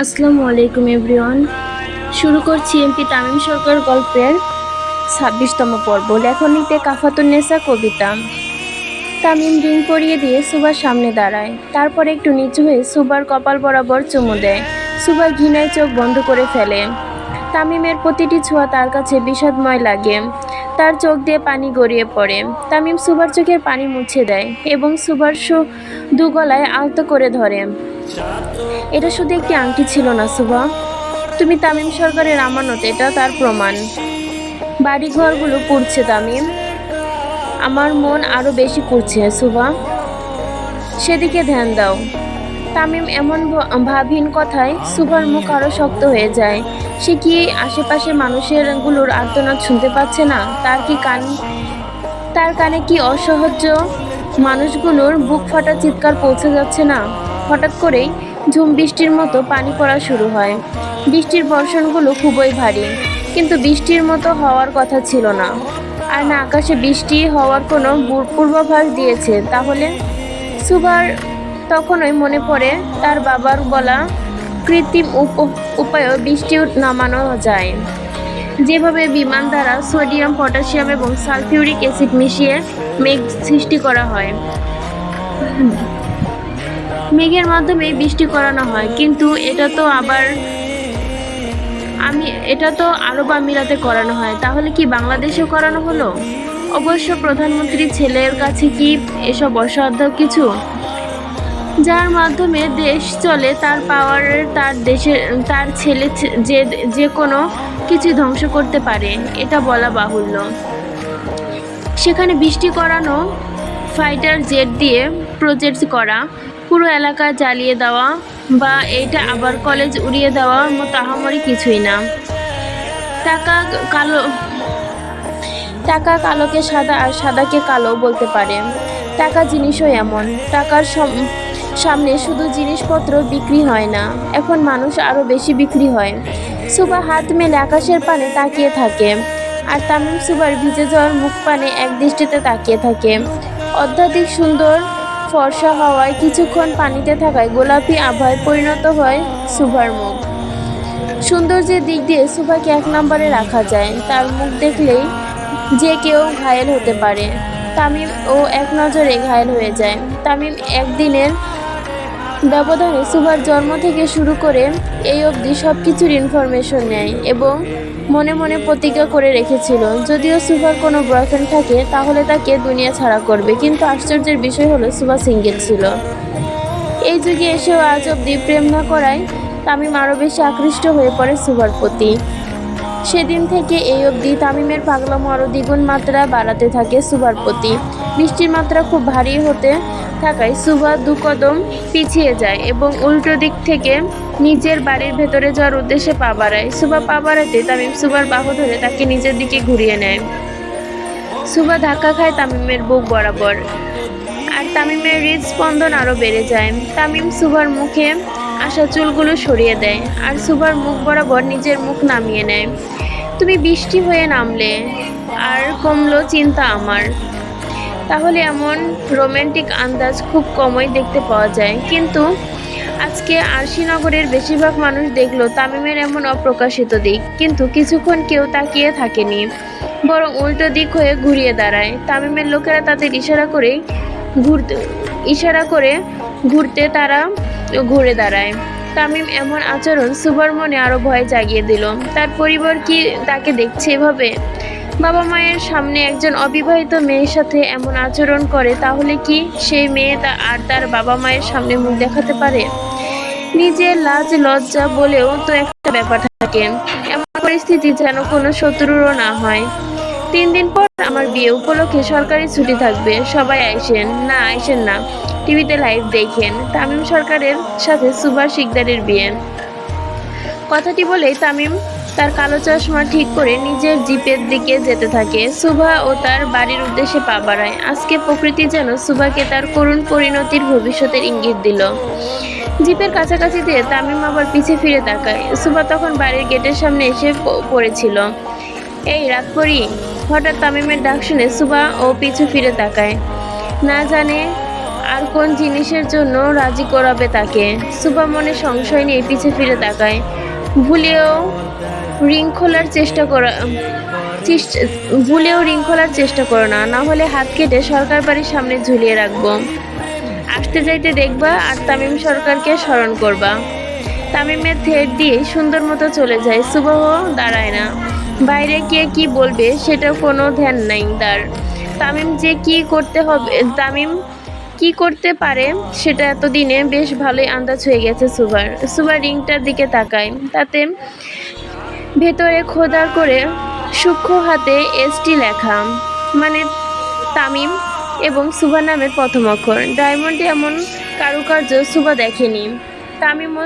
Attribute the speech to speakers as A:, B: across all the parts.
A: আসসালামু আলাইকুম, এভরিওয়ান। শুরু করছি এমপি তামিম সরকার গল্পের ছাব্বিশতম পর্ব, লেখনীতে কাফাতুন্নেসা কবিতা। তামিম রিং পরিয়ে দিয়ে সুবার সামনে দাঁড়ায়। তারপর একটু নিচু হয়ে সুবার কপাল বরাবর চুমু দেয়। সুবার ঘৃণায় চোখ বন্ধ করে ফেলে। তামিমের প্রতিটি ছোঁয়া তার কাছে বিষাদময় লাগে। তার চোখ দিয়ে পানি গড়িয়ে পড়ে। তামিম সুবার চোখের পানি মুছে দেয় এবং সুবার সু- গলায় আলতো করে ধরে। এটা শুধু একটি আংটি ছিল না সুভা তুমি তামিম সরকারের আমানত, এটা তার প্রমাণ। বাড়ি ঘরগুলো পুড়ছে তামিম। আমার মন আরও বেশি পুড়ছে সুভা সেদিকে ধ্যান দাও। তামিম এমন ভাবহীন কথায় সুভার মুখ আরও শক্ত হয়ে যায়। সে কি আশেপাশে মানুষেরগুলোর আর্তনাদ শুনতে পাচ্ছে না? তার কি কান তার কানে কি অসহ্য? মানুষগুলোর বুক ফাটা চিৎকার পৌঁছে যাচ্ছে না? হঠাৎ করেই ঝুম বৃষ্টির মতো পানি পড়া শুরু হয়। বৃষ্টির বর্ষণগুলো খুবই ভারী, কিন্তু বৃষ্টির মতো হওয়ার কথা ছিল না। আর না আকাশে বৃষ্টি হওয়ার কোনো পূর্বাভাস দিয়েছে, তাহলে? সুবার তখনই মনে পড়ে তার বাবার বলা কৃত্রিম উপ- উপায়েও বৃষ্টি নামানো যায়। যেভাবে বিমান দ্বারা সোডিয়াম, পটাশিয়াম এবং সালফিউরিক অ্যাসিড মিশিয়ে মেঘ সৃষ্টি করা হয়। মেঘের মাধ্যমে বৃষ্টি করানো হয়। কিন্তু এটা তো আবার আমি, এটা তো আরব আমিরাতে করানো হয়। তাহলে কি বাংলাদেশেও করানো হলো? অবশ্য প্রধানমন্ত্রীর ছেলের কাছে কি এসব অসাধ্য কিছু? যার মাধ্যমে দেশ চলে, তার পাওয়ারের তার দেশের তার ছেলে যে যে কোনো কিছু ধ্বংস করতে পারে, এটা বলা বাহুল্য। সেখানে বৃষ্টি করানো ফাইটার জেট দিয়ে প্রজেক্ট করা পুরো এলাকা জ্বালিয়ে দেওয়া বা এটা আবার কলেজ উড়িয়ে দেওয়ার মতো কিছুই না। টাকা কালো, টাকা কালোকে সাদা আর সাদাকে কালো বলতে পারে। টাকা জিনিসও এমন, টাকার সম- সামনে শুধু জিনিসপত্র বিক্রি হয় না, এখন মানুষ আরও বেশি বিক্রি হয়। সুবা হাত মেলে আকাশের পানে তাকিয়ে থাকে, আর তামিম সুবার ভিজে যাওয়ার মুখ পানে এক দৃষ্টিতে তাকিয়ে থাকে। অত্যাধিক সুন্দর ফর্সা হওয়ায় কিছুক্ষণ পানিতে থাকায় গোলাপি আভায় পরিণত হয় সুভার মুখ। সৌন্দর্যের দিক দিয়ে সুভাকে এক নম্বরে রাখা যায়। তার মুখ দেখলেই যে কেউ ঘায়েল হতে পারে। তামিম ও এক নজরে ঘায়েল হয়ে যায়। তামিম একদিনের ব্যবধানে সুভার জন্ম থেকে শুরু করে এই অবধি সব কিছুর ইনফরমেশন নেয় এবং মনে মনে প্রতিজ্ঞা করে রেখেছিল। যদিও সুভার কোনো বয়ফ্রেন্ড থাকে, তাহলে তাকে দুনিয়া ছাড়া করবে। কিন্তু আশ্চর্যের বিষয় হলো, সুভা সিঙ্গেল ছিল। এই যুগে এসেও আজ অবধি প্রেম না করায় তামিম আরও বেশি আকৃষ্ট হয়ে পড়ে সুভার প্রতি। সেদিন থেকে এই অবধি তামিমের পাগলামো আরও দ্বিগুণ মাত্রা বাড়াতে থাকে সুভার প্রতি। বৃষ্টির মাত্রা খুব ভারী হতে থাকায় সুভা দু কদম পিছিয়ে যায় এবং উল্টো দিক থেকে নিজের বাড়ির ভেতরে যাওয়ার উদ্দেশ্যে পা বাড়ায়। সুভা পা বাড়াতে তামিম সুভার বাহু ধরে তাকে নিজের দিকে ঘুরিয়ে নেয়। সুভা ধাক্কা খায় তামিমের বুক বরাবর। আর তামিমের হৃদস্পন্দন আরও বেড়ে যায়। তামিম সুভার মুখে আসা চুলগুলো সরিয়ে দেয় আর সুভার মুখ বরাবর নিজের মুখ নামিয়ে নেয়। তুমি বৃষ্টি হয়ে নামলে আর কমলো চিন্তা আমার। তাহলে এমন রোমান্টিক আন্দাজ খুব কমই দেখতে পাওয়া যায়। কিন্তু আজকে আরশিনগরের বেশিরভাগ মানুষ দেখল তামিমের এমন অপ্রকাশিত দিক। কিন্তু কিছুক্ষণ কেউ তাকিয়ে থাকেনি, বরং উল্টো দিক হয়ে ঘুরিয়ে দাঁড়ায়। তামিমের লোকেরা তাদের ইশারা করে ঘুরতে ইশারা করে ঘুরতে তারা ঘুরে দাঁড়ায়। তামিম এমন আচরণ সুবার মনে আরও ভয় জাগিয়ে দিল। তার পরিবার কি তাকে দেখছে এভাবে? বাবা মায়ের সামনে একজন অবিবাহিত মেয়ের সাথে এমন আচরণ করে, তাহলে কি সেই মেয়ে তা আর তার বাবা মায়ের সামনে মুখ দেখাতে পারে? নিজের লাজ লজ্জা বলেও তো একটা ব্যাপার থাকে। এমন পরিস্থিতি যেন কোনো শত্রুরও না হয়। তিন দিন পর আমার বিয়ে উপলক্ষে সরকারি ছুটি থাকবে। সবাই আইসেন। না আইসেন না। টিভিতে লাইভ দেখেন। তামিম সরকারের সাথে সুভাষ শিকদারের বিয়ে। কথাটি বলেই তামিম তার কালো চশমা ঠিক করে নিজের জিপের দিকে যেতে থাকে। সুভা ও তার বাড়ির উদ্দেশ্যে পা বাড়ায়। আজকে প্রকৃতি যেন সুভাকে তার করুণ পরিণতির ভবিষ্যতের ইঙ্গিত দিল। জিপের কাছাকাছি তামিম আবার পিছে ফিরে তাকায়। সুভা তখন বাড়ির গেটের সামনে এসে পড়েছিল। এই রাত পরি হঠাৎ তামিমের ডাক শুনে সুবা ও পিছু ফিরে তাকায়। না জানে আর কোন জিনিসের জন্য রাজি করাবে তাকে। সুবা মনে সংশয় নিয়ে পিছে ফিরে তাকায়। ভুলেও রিং খোলার চেষ্টা করা ভুলেও রিং খোলার চেষ্টা করো না না হলে হাত কেটে সরকার বাড়ির সামনে ঝুলিয়ে রাখব। আসতে যাইতে দেখবা আর তামিম সরকারকে স্মরণ করবা। তামিমের থেট দিয়ে সুন্দর মতো চলে যায় সুবাহ দাঁড়ায় না। বাইরে কে কি বলবে সেটা কোনো ধ্যান নাই তার। তামিম যে কি করতে হবে, তামিম কি করতে পারে, সেটা এতদিনে বেশ ভালোই আন্দাজ হয়ে গেছে সুবার সুবার রিংটার দিকে তাকায়, তাতে ভেতরে খোদার করে সূক্ষ্ম হাতে এসটি লেখা মানে তামিম এবং সুভা নামের প্রথম অক্ষর। ডায়মন্ডে এমন কারুকার্য সুভা দেখেনি। তামিমও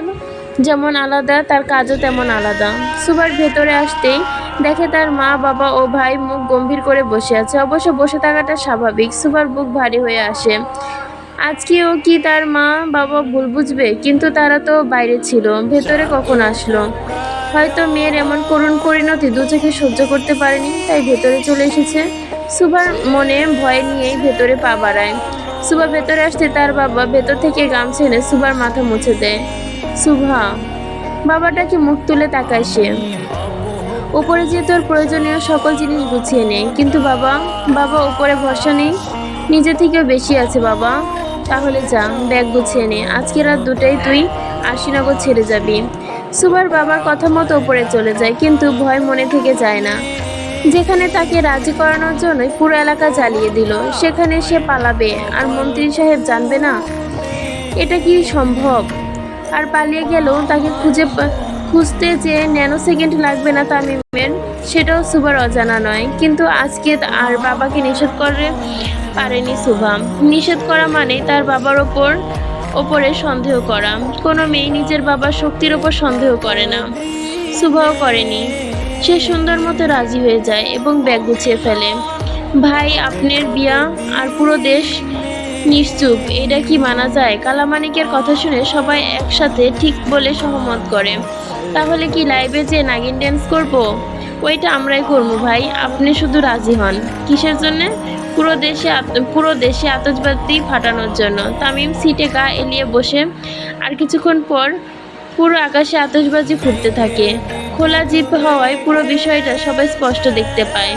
A: যেমন আলাদা, তার কাজও তেমন আলাদা। সুভার ভেতরে আসতেই দেখে তার মা, বাবা ও ভাই মুখ গম্ভীর করে বসে আছে। অবশ্য বসে থাকাটা স্বাভাবিক, সুভার বুক ভারী হয়ে আসে। আজকে ও কি তার মা, বাবা ভুল বুঝবে? কিন্তু তারা তো বাইরে ছিল, ভেতরে কখন আসলো? হয়তো মেয়ের এমন করুণ পরিণতি দু চোখে সহ্য করতে পারেনি, তাই ভেতরে চলে এসেছে। সুভার মনে ভয় নিয়েই ভেতরে পা বাড়ায়। সুভা ভেতরে আসতে তার বাবা ভেতর থেকে গামছা এনে সুভার মাথা মুছে দেয়। সুভা বাবাটাকে মুখ তুলে তাকায় সে? উপরে যে তোর প্রয়োজনীয় সকল জিনিস গুছিয়ে নেয় কিন্তু বাবা বাবা উপরে ভরসা নেই। নিজে থেকেও বেশি আছে বাবা। তাহলে যা, ব্যাগ গুছিয়ে নে। আজকে রাত দুটাই তুই আশিনগর ছেড়ে যাবি। সুভার বাবার কথা মতো উপরে চলে যায়, কিন্তু ভয় মনে থেকে যায় না। যেখানে তাকে রাজি করানোর জন্যই পুরো এলাকা জ্বালিয়ে দিল, সেখানে সে পালাবে। আর মন্ত্রী সাহেব জানবে না, এটা কি সম্ভব? আর পালিয়ে গেলেও তাকে খুঁজে খুঁজতে যে ন্যানো সেকেন্ড লাগবে না তামিমের সেটাও সুবার অজানা নয়। কিন্তু আজকে আর বাবাকে নিষেধ করে পারেনি সুভা নিষেধ করা মানে তার বাবার ওপর, ওপরে সন্দেহ করা। কোনো মেয়ে নিজের বাবার শক্তির ওপর সন্দেহ করে না। সুভাও করেনি। সে সুন্দর মতো রাজি হয়ে যায় এবং ব্যাগ গুছিয়ে ফেলে। ভাই, আপনার বিয়া আর পুরো দেশ নিশ্চুপ, এটা কি মানা যায়? কালামানিকের কথা শুনে সবাই একসাথে ঠিক বলে সহমত করে। তাহলে কি লাইভে যে নাগিন ড্যান্স করব? ওইটা আমরাই করব ভাই, আপনি শুধু রাজি হন। কিসের জন্য? পুরো দেশে পুরো দেশে আতসবাজি ফাটানোর জন্য। তামিম সিটে গা এলিয়ে বসে, আর কিছুক্ষণ পর পুরো আকাশে আতসবাজি ফুটতে থাকে। খোলা জিপ হওয়ায় পুরো বিষয়টা সবাই স্পষ্ট দেখতে পায়।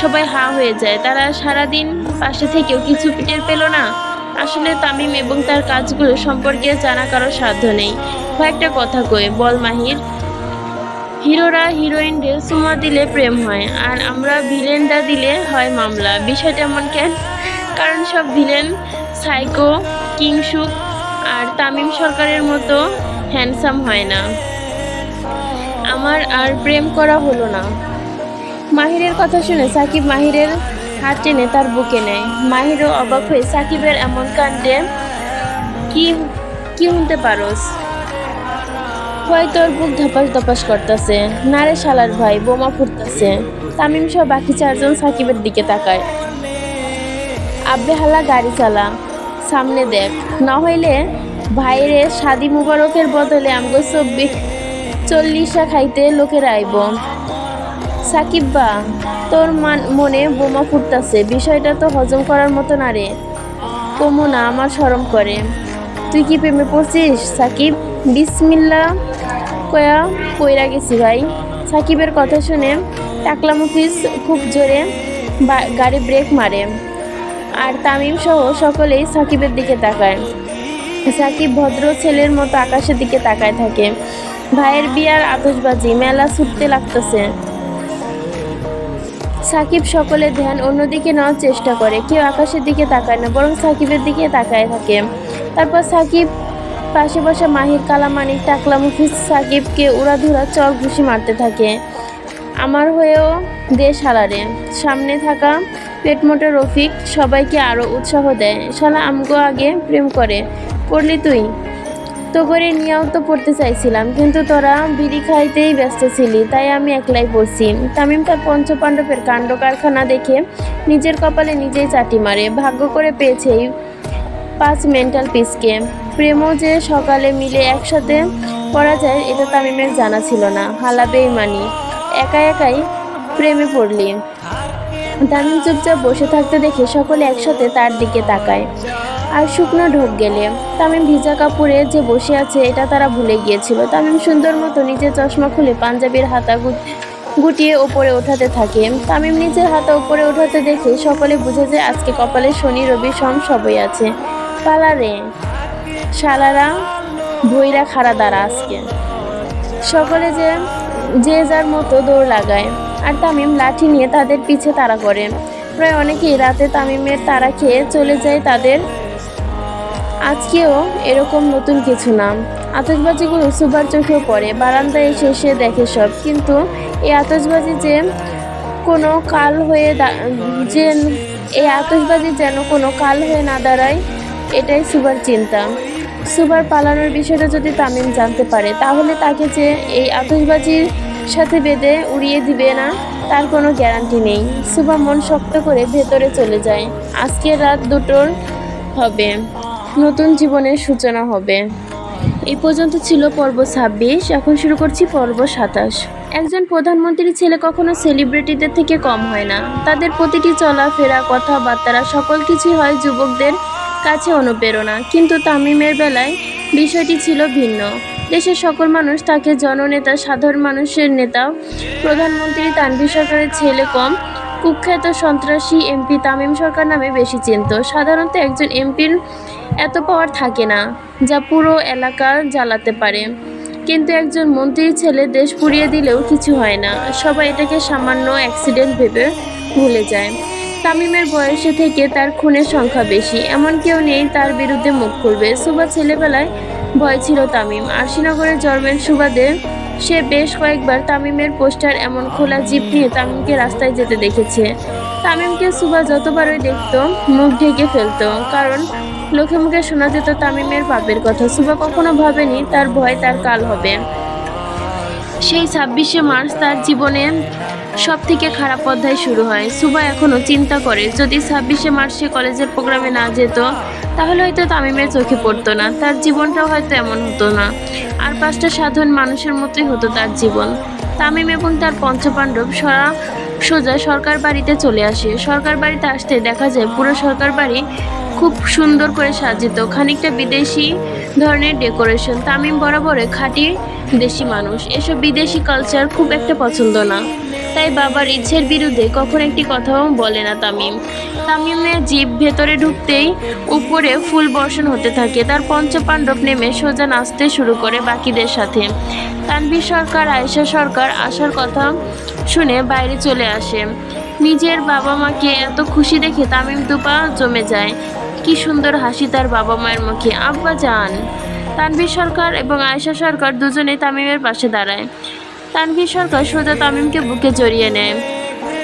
A: সবাই হা হয়ে যায়। তারা সারাদিন পাশে থেকেও কিছু টের পেল না। আসলে তামিম এবং তার কাজগুলো সম্পর্কে জানা কারও সাধ্য নেই। কয়েকটা কথা কই, বল মাহির। হিরোরা হিরোইনদের সুমা দিলে প্রেম হয়, আর আমরা ভিলেনরা দিলে হয় মামলা। বিষয়টা এমন কেন? কারণ সব ভিলেন, সাইকো, কিংসুক আর তামিম সরকারের মতো হ্যান্ডসাম হয় না। আমার আর প্রেম করা হলো না। মাহিরের কথা শুনে সাকিব মাহিরের হাত টেনে তার বুকে নেয়। মাহিরও অবাক হয়ে সাকিবের এমন কাণ্ডে কি কি শুনতে পারস? হয় তোর বুক ধপাস ধপাস করতেছে। নারে শালার ভাই, বোমা ফুটতেছে। তামিম সহ বাকি চারজন সাকিবের দিকে তাকায়। আব্বে হালা গাড়ি চালা, সামনে দেখ। না হইলে ভাইরে শাদি মুবারকের বদলে আমগো চব্বিশ, চল্লিশা খাইতে লোকের আইব। সাকিব বা, তোর মান- বোমা ফুটতাছে। বিষয়টা তো হজম করার মতো না রে কমু না, আমার সরম করে। তুই কি প্রেমে পড়ছিস, সাকিব? বিসমিল্লা কয়া কইরা গেছি ভাই। সাকিবের কথা শুনে টাকলা মুফিস খুব জোরে গাড়ি ব্রেক মারে। আর তামিম সহ সকলেই সাকিবের দিকে তাকায়। সাকিব ভদ্র ছেলের মতো আকাশের দিকে তাকায় থাকে। ভাইয়ের বিয়ার আতশবাজি, মেলা ছুটতে লাগতেছে। সাকিব সকলের ধ্যান অন্যদিকে নেওয়ার চেষ্টা করে। কেউ আকাশের দিকে তাকায় না, বরং সাকিবের দিকে তাকায় থাকে। তারপর সাকিব পাশে বসা মাহির কালামানিক টাকলা মুফিস সাকিবকে উড়াধুরা চর ঘুষি মারতে থাকে। আমার হয়েও দেশ হারারে সামনে থাকা পেটমোটা রফিক সবাইকে আরও উৎসাহ দেয়। শালা আমগো আগে প্রেম করে। পড়লি তুই? তো করে নিয়েও তো পড়তে চাইছিলাম, কিন্তু তোরা বিড়ি খাইতেই ব্যস্ত ছিলি, তাই আমি একলাই পড়ছি। তামিম তার পঞ্চপাণ্ডবের কাণ্ড কারখানা দেখে নিজের কপালে নিজেই চাটি মারে, ভাগ্য করে পেয়েছে পাঁচ মেন্টাল পিসকে। প্রেমও যে সকালে মিলে একসাথে পড়া যায়, এটা তামিমের জানা ছিল না, হালাবেই বেইমানি একা একাই প্রেমে পড়লি। তামিম চুপচাপ বসে থাকতে দেখে সকলে একসাথে তার দিকে তাকায়। আর শুকনো ঢোক গেলে। তামিম ভিজা কাপড়ে যে বসে আছে, এটা তারা ভুলে গিয়েছিল। তামিম সুন্দর মতো নিজের চশমা খুলে পাঞ্জাবির হাতা গুটিয়ে ওপরে ওঠাতে থাকে। তামিম নিজের হাতা উপরে ওঠাতে দেখে সকলে বুঝে যে আজকে কপালে শনি, রবি, সম সবই আছে। পালারে শালারা, ভৈরা খাড়া দ্বারা আজকে। সকলে যে যে যার মতো দৌড় লাগায়। আর তামিম লাঠি নিয়ে তাদের পিছে তাড়া করে। প্রায় অনেকেই রাতে তামিমের তারা খেয়ে চলে যায় তাদের আজকেও এরকম নতুন কিছু না। আতশবাজিগুলো সুবার চোখেও পড়ে, বারান্দায় এসে সে দেখে সব। কিন্তু এই আতশবাজি যে কোনো কাল হয়ে যে এই আতশবাজি যেন কোনো কাল হয়ে না দাঁড়ায়, এটাই সুবার চিন্তা। সুবার পালানোর বিষয়টা যদি তামিম জানতে পারে, তাহলে তাকে যে এই আতশবাজির সাথে বেঁধে উড়িয়ে দিবে না, তার কোনো গ্যারান্টি নেই। সুবা মন শক্ত করে ভেতরে চলে যায়। আজকের রাত দুটোর হবে। নতুন জীবনের সূচনা হবে। এই পর্যন্ত ছিল পর্ব ছাব্বিশ, এখন শুরু করছি পর্ব সাতাশ। একজন প্রধানমন্ত্রীর ছেলে কখনো সেলিব্রিটিদের থেকে কম হয় না। তাদের প্রতিটি চলাফেরা কথাবার্তারা সকল কিছুই হয় যুবকদের কাছে অনুপ্রেরণা। কিন্তু তামিমের বেলায় বিষয়টি ছিল ভিন্ন। দেশের সকল মানুষ তাকে জননেতা, সাধারণ মানুষের নেতা, প্রধানমন্ত্রী, তানভীর সরকারের ছেলে কম। কুখ্যাত সন্ত্রাসী এমপি তামিম সরকার নামে বেশি চিনত। সাধারণত একজন এমপির এত পাওয়ার থাকে না, যা পুরো এলাকা জ্বালাতে পারে। কিন্তু একজন মন্ত্রীর ছেলে দেশ পুড়িয়ে দিলেও কিছু হয় না। সবাই এটাকে সামান্য অ্যাক্সিডেন্ট ভেবে ভুলে যায়। তামিমের বয়সে থেকে তার খুনের সংখ্যা বেশি। এমন কেউ নেই তার বিরুদ্ধে মুখ খুলবে। সুবা ছেলেবেলায় ভয় ছিল তামিম। আরশিনগরের জন্মের সুবাদে সে বেশ কয়েকবার তামিমের পোস্টার এমন খোলা জিপ নিয়ে তামিমকে রাস্তায় যেতে দেখেছে। তামিমকে সুবা যতবারই দেখত, মুখ ঢেকে ফেলতো। কারণ লোকে মুখে শোনা যেত তামিমের পাপের কথা। সুবা কখনো ভাবেনি তার ভয় তার কাল হবে। সেই ছাব্বিশে মার্চ তার জীবনে সব থেকে খারাপ অধ্যায় শুরু হয়। সুবা এখনও চিন্তা করে, যদি ছাব্বিশে মার্চ কলেজের প্রোগ্রামে না যেত, তাহলে হয়তো তামিমের চোখে পড়তো না। তার জীবনটাও হয়তো এমন হতো না। আর পাঁচটা সাধারণ মানুষের মতোই হতো তার জীবন। তামিম এবং তার পঞ্চপাণ্ডব সরা সোজা সরকার বাড়িতে চলে আসে। সরকার বাড়িতে আসতে দেখা যায় পুরো সরকার বাড়ি খুব সুন্দর করে সাজিত। খানিকটা বিদেশি ধরনের ডেকোরেশন তামিম বরাবরে খাঁটি দেশি মানুষ। এসব বিদেশি কালচার খুব একটা পছন্দ না। তাই বাবার ইচ্ছের বিরুদ্ধে কখন একটি কথাও বলে না তামিম। তামিমের জীব ভেতরে ঢুকতেই উপরে ফুল বর্ষণ হতে থাকে। তার পঞ্চপাণ্ডব নেমে সোজা নাচতে শুরু করে বাকিদের সাথে। তানভীর সরকার, আয়েশা সরকার আসার কথা শুনে বাইরে চলে আসে। নিজের বাবা মাকে এত খুশি দেখে তামিম দুপা জমে যায়। কি সুন্দর হাসি তার বাবা মায়ের মুখে। আব্বা যান। তানভীর সরকার এবং আয়েশা সরকার দুজনেই তামিমের পাশে দাঁড়ায়। তানভীর সরকার সোজা তামিমকে বুকে জড়িয়ে নেয়।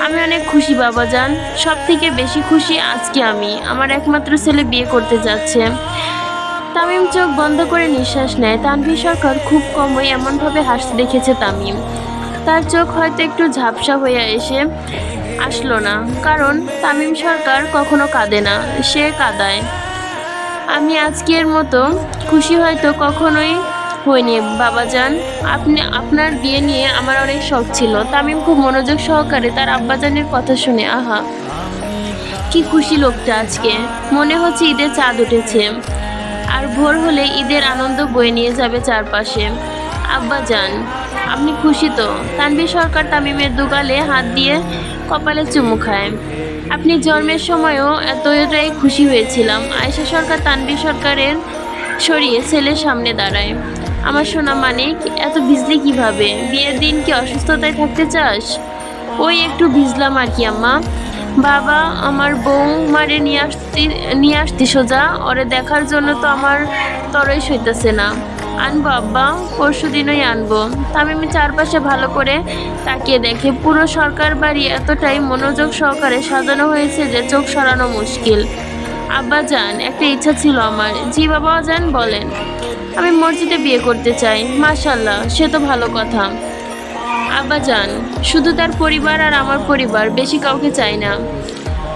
A: আমি অনেক খুশি, বাবা যান। সব থেকে বেশি খুশি আজকে আমি। আমার একমাত্র ছেলে বিয়ে করতে যাচ্ছে। তামিম চোখ বন্ধ করে নিঃশ্বাস নেয়। তানভীর সরকার খুব কমই এমনভাবে হাসতে দেখেছে তামিম। তার চোখ হয়তো একটু ঝাপসা হয়ে এসে আসলো না, কারণ তামিম সরকার কখনো কাঁদে না, সে কাঁদায়। আমি আজকের মতো খুশি হয়তো কখনোই হইনি, বাবাজান। আপনি, আপনার বিয়ে নিয়ে আমার অনেক শখ ছিল। তামিম খুব মনোযোগ সহকারে তার আব্বাজানের কথা শুনে, আহা, কি খুশি লোকটা আজকে। মনে হচ্ছে ঈদের চাঁদ উঠেছে। আর ভোর হলে ঈদের আনন্দ বয়ে নিয়ে যাবে চারপাশে। আব্বা যান আপনি খুশি তো? তানভীর সরকার তামিমের দুগালে হাত দিয়ে কপালে চুমু খায়। আপনি জন্মের সময়ও এতটাই খুশি হয়েছিলাম। আয়েশা সরকার তানভীর সরকারের সরিয়ে ছেলের সামনে দাঁড়ায়। আমার সোনা মানিক এত ভিজলি কীভাবে? বিয়ের দিন কি অসুস্থতায় থাকতে চাস? ওই একটু ভিজলাম আর কি, আম্মা। বাবা আমার বউ মারে নিয়ে আসতি নিয়ে আসতি সোজা। ওরে দেখার জন্য তো আমার তরই সইতেছে না। আনব আব্বা পরশু দিনই আনব। তামিমি চারপাশে ভালো করে তাকিয়ে দেখে পুরো সরকার বাড়ি এতটাই মনোযোগ সহকারে সাজানো হয়েছে যে চোখ সরানো মুশকিল। আব্বা যান, একটা ইচ্ছা ছিল আমার। জি বাবা যান, বলেন। আমি মসজিদে বিয়ে করতে চাই মাশাল্লাহ সে তো ভালো কথা। আব্বা যান, শুধু তার পরিবার আর আমার পরিবার, বেশি কাউকে চাই না।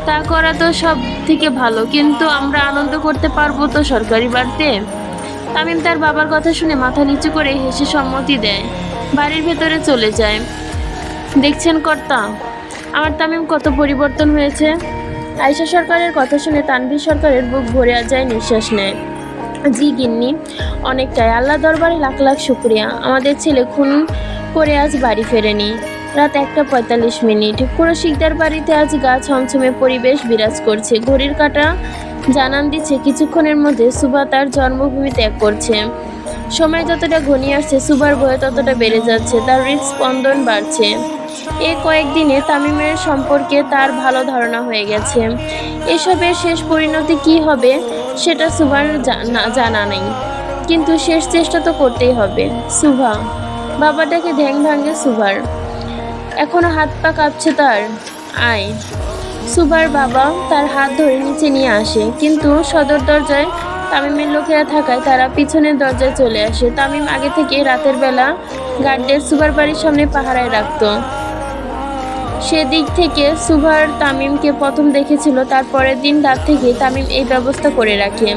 A: তা করা তো সব থেকে ভালো, কিন্তু আমরা আনন্দ করতে পারব তো সরকারি বাড়িতে? তামিম তার বাবার কথা শুনে মাথা নিচু করে হেসে সম্মতি দেয়। বাড়ির ভেতরে চলে যায়। দেখছেন কর্তা, আমার তামিম কত পরিবর্তন হয়েছে? আয়শা সরকারের কথা শুনে তানভীর সরকারের বুক ভরে যায় নিঃশ্বাস নেয়। জি গিন্নি, অনেকটাই। আল্লাহ দরবারে লাখ লাখ শুক্রিয়া। আমাদের ছেলে খুন করে আজ বাড়ি ফেরেনি। রাত একটা পঁয়তাল্লিশ মিনিট। পুরো শিকদার বাড়িতে আজ গা ছমছমে পরিবেশ বিরাজ করছে। ঘড়ির কাঁটা জানান দিচ্ছে, কিছুক্ষণের মধ্যে সুভা তার জন্মভূমি ত্যাগ করছে। সময় যতটা ঘনিয়ে আসছে, সুভার ভয় ততটা বেড়ে যাচ্ছে, তার হৃদস্পন্দন বাড়ছে। এ কয়েকদিনে তামিমের সম্পর্কে তার ভালো ধারণা হয়ে গেছে। এসবের শেষ পরিণতি কি হবে, সেটা সুভার জানা নেই। কিন্তু শেষ চেষ্টা তো করতেই হবে। সুভা, বাবাটাকে ধ্যাং ভাঙে সুভার। এখনও হাত পা কাঁপছে তার। আয়। সুভার বাবা তার হাত ধরে নিচে নিয়ে আসে, কিন্তু সদর দরজায় তামিমের লোকেরা থাকায় তারা পিছনের দরজায় চলে আসে। তামিম আগে থেকে রাতের বেলা গার্ডদের সুভার বাড়ির সামনে পাহারায় রাখতো। সেদিক থেকে সুভার তামিমকে প্রথম দেখেছিল তার পরের দিন রাত থেকে তামিম এই ব্যবস্থা করে রাখে।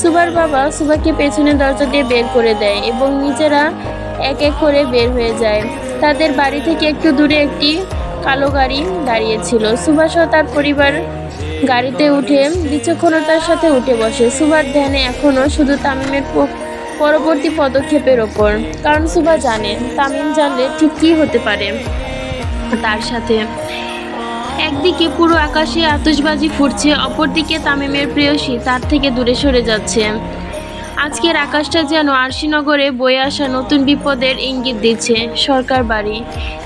A: সুভার বাবা সুভাকে পেছনের দরজা দিয়ে বের করে দেয় এবং নিজেরা এক এক করে বের হয়ে যায়। তাদের বাড়ি থেকে একটু দূরে একটি কালো গাড়ি দাঁড়িয়েছিল। সুভাসহ তার পরিবার গাড়িতে উঠে বিচক্ষণতার সাথে উঠে বসে। সুভার ধ্যানে এখনও শুধু তামিমের পরবর্তী পদক্ষেপের ওপর। কারণ সুভা জানে, তামিম জানলে ঠিক কী হতে পারে। তার সাথে একদিকে পুরো আকাশে আতশবাজি ফুটছে, অপরদিকে তামিমের প্রেয়সী তার থেকে দূরে সরে যাচ্ছে। আজকের আকাশটা যেন আরশিনগরে বয়ে আসা নতুন বিপদের ইঙ্গিত দিচ্ছে সরকার বাড়ি।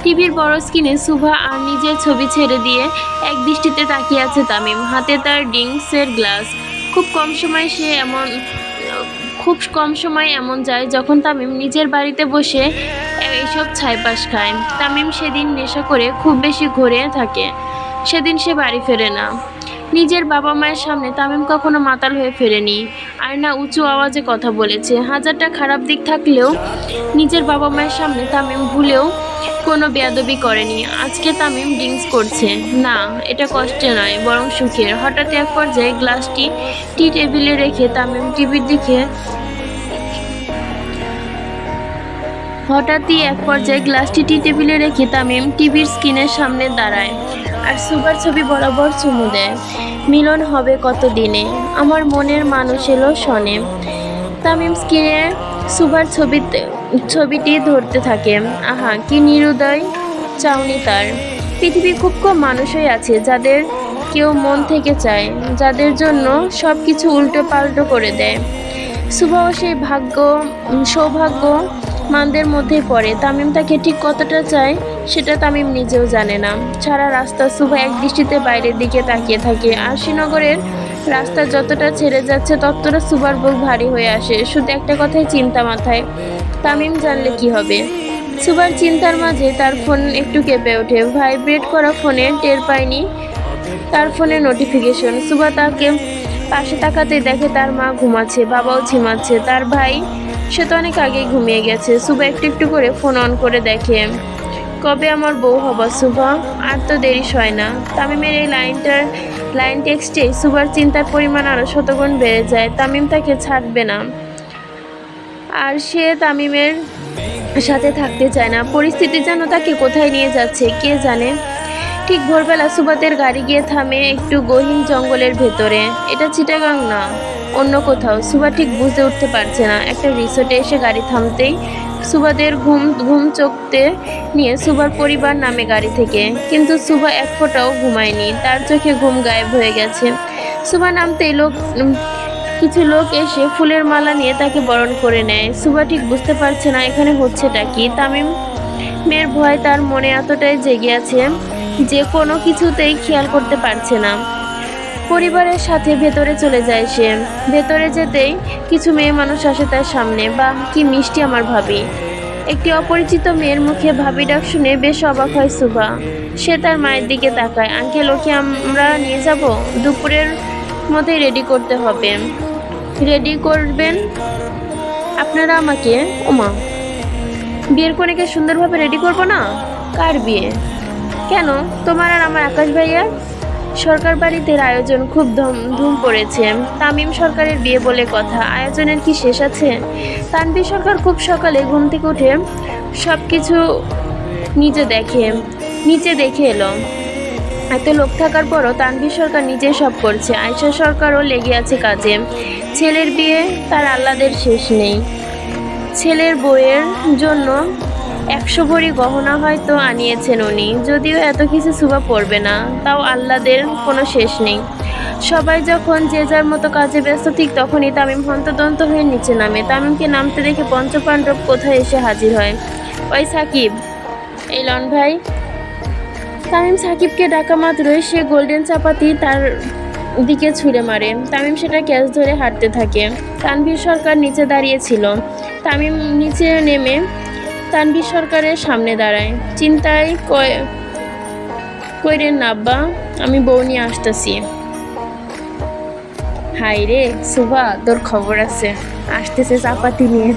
A: টিভির বড় স্ক্রিনে সুভা আর নিজের ছবি ছেড়ে দিয়ে এক দৃষ্টিতে তাকিয়ে আছে তামিম। হাতে তার ড্রিঙ্কসের গ্লাস। খুব কম সময় সে এমন, খুব কম সময় এমন যায় যখন তামিম নিজের বাড়িতে বসে এইসব ছাইপাশ খায়। তামিম সেদিন নেশা করে খুব বেশি ঘুরে থাকে। সেদিন সে বাড়ি ফেরে না। নিজের বাবা মায়ের সামনে তামিম কখনো মাতাল হয়ে ফেরেনি। আর না উঁচু আওয়াজে কথা বলেছে। হাজারটা খারাপ দিক থাকলেও নিজের বাবা মায়ের সামনে তামিম ভুলেও কোনো বেয়াদবি করেনি। আজকে তামিম ড্রিঙ্কস করছে। না, এটা কষ্টে নয়, বরং সুখের। হঠাৎ এক পর্যায়ে গ্লাসটি টি টেবিলে রেখে তামিম টিভির দিকে হঠাৎই এক পর্যায়ে গ্লাসটি টি টেবিলে রেখে তামিম টিভির স্ক্রিনের সামনে দাঁড়ায় আর সুপার ছবি বরাবর চুমু দেয়। মিলন হবে কত দিনে আমার মনের মানুষ এলো শনে। তামিম স্ক্রিনে সুভার ছবিতে ছবিটি ধরতে থাকে। আহা, কি নিরুদয় চাউনি তার। পৃথিবী খুব কম মানুষই আছে যাদের কেউ মন থেকে চায়, যাদের জন্য সব কিছু উল্টো পাল্টো করে দেয়। সুভাও সেই ভাগ্য সৌভাগ্য মানদের মধ্যেই পড়ে। তামিম তাকে ঠিক কতটা চায়, সেটা তামিম নিজেও জানে না। সারা রাস্তা সুভা এক দৃষ্টিতে বাইরের দিকে তাকিয়ে থাকে। আর শ্রীনগরের রাস্তা যতটা ছেড়ে যাচ্ছে, ততটা সুভার বুক ভারী হয়ে আসে। শুধু একটা কথাই চিন্তা মাথায়, তামিম জানলে কি হবে? সুভার চিন্তার মাঝে তার ফোন একটু কেঁপে ওঠে। ভাইব্রেট করা ফোনে টের পায়নি তার ফোনে নোটিফিকেশন। সুভা তাকে পাশে তাকাতে দেখে তার মা ঘুমাচ্ছে, বাবাও ঝিমাচ্ছে। তার ভাই সে তো অনেক আগেই ঘুমিয়ে গেছে। সুভা একটু একটু করে ফোন অন করে দেখে, কবে আমার বউ হবা সুভা? আর তো দেরি হয় না। তামিমের এই লাইনটার, লাইন টেক্সটে সুভার চিন্তার পরিমাণ আরও শতগুণ বেড়ে যায়। তামিম তাকে ছাড়বে না। আর সে তামিমের সাথে থাকতে চায় না। পরিস্থিতি যেন তাকে কোথায় নিয়ে যাচ্ছে, কে জানে? ঠিক ভোরবেলা সুবাতের গাড়ি গিয়ে থামে একটু গহীন জঙ্গলের ভেতরে। এটা চিটাগাং না। অন্য কোথাও। সুবা ঠিক বুঝতে উঠতে পারছে না। একটা রিসোর্টে এসে গাড়ি থামতেই সুবাদের ঘুম ঘুম চোখতে নিয়ে সুবার পরিবার নামে গাড়ি থেকে। কিন্তু সুবা এক ফোঁটাও ঘুমায়নি। তার চোখে ঘুম গায়েব হয়ে গেছে। সুবা নামতেই লোক কিছু লোক এসে ফুলের মালা নিয়ে তাকে বরণ করে নেয়। সুবা ঠিক বুঝতে পারছে না এখানে হচ্ছেটা কি। তামিম মেয়ের ভয় তার মনে এতটাই জেগে আছে যে কোনো কিছুতেই খেয়াল করতে পারছে না। পরিবারের সাথে ভেতরে চলে যায় সে। ভেতরে যেতেই কিছু মেয়ে মানুষ আসে তার সামনে বা কি মিষ্টি আমার ভাবি। একটি অপরিচিত মেয়ের মুখে ভাবি ডাক শুনে বেশ অবাক হয় সুভা। সে তার মায়ের দিকে তাকায়, আঙ্কেল, ওকে আমরা নিয়ে যাব? দুপুরের মধ্যে রেডি করতে হবে। রেডি করবেন? আপনারা আমাকে? ওমা, বিয়ের কনেকে সুন্দরভাবে রেডি করব না? কার বিয়ে? কেন? তোমার আর আমার আকাশ ভাইয়ার? সরকার বাড়িতে আয়োজন খুব ধুম পড়েছে। তামিম সরকারের বিয়ে বলে কথা, আয়োজনের কি শেষ আছে? তানভীর সরকার খুব সকালে ঘুম থেকে উঠে সব কিছু নিজে দেখে, নিচে দেখে এলো। এত লোক থাকার পরও তানভীর সরকার নিজে সব করছে। আয়সা সরকারও লেগে আছে কাজে। ছেলের বিয়ে তার আহ্লাদের শেষ নেই। ছেলের বইয়ের জন্য একশো ভরি গহনা হয়তো আনিয়েছেন উনি। যদিও এত কিছু সুবা পড়বে না, তাও আহ্লাদের কোনো শেষ নেই। সবাই যখন যে যার মতো কাজে ব্যস্ত, ঠিক তখনই তামিম হন্তদন্ত হয়ে নিচে নামে। তামিমকে নামতে দেখে পঞ্চপাণ্ডব কোথায় এসে হাজির হয়? ওই সাকিব। এই লন ভাই। তামিম সাকিবকে ডাকা মাত্রই সে গোল্ডেন চাপাতি তার দিকে ছুঁড়ে মারে। তামিম সেটা ক্যাচ ধরে হাঁটতে থাকে। তানভীর সরকার নিচে দাঁড়িয়েছিল তামিম নিচে নেমে তানভীর সরকারের সামনে দাঁড়ায়। চিন্তায় কয় কইরেন নাব্বা আমি বউ নিয়ে আসতেছি। হাই রে সুভা, তোর খবর আছে। আসতেছে চাপাতি নিয়ে।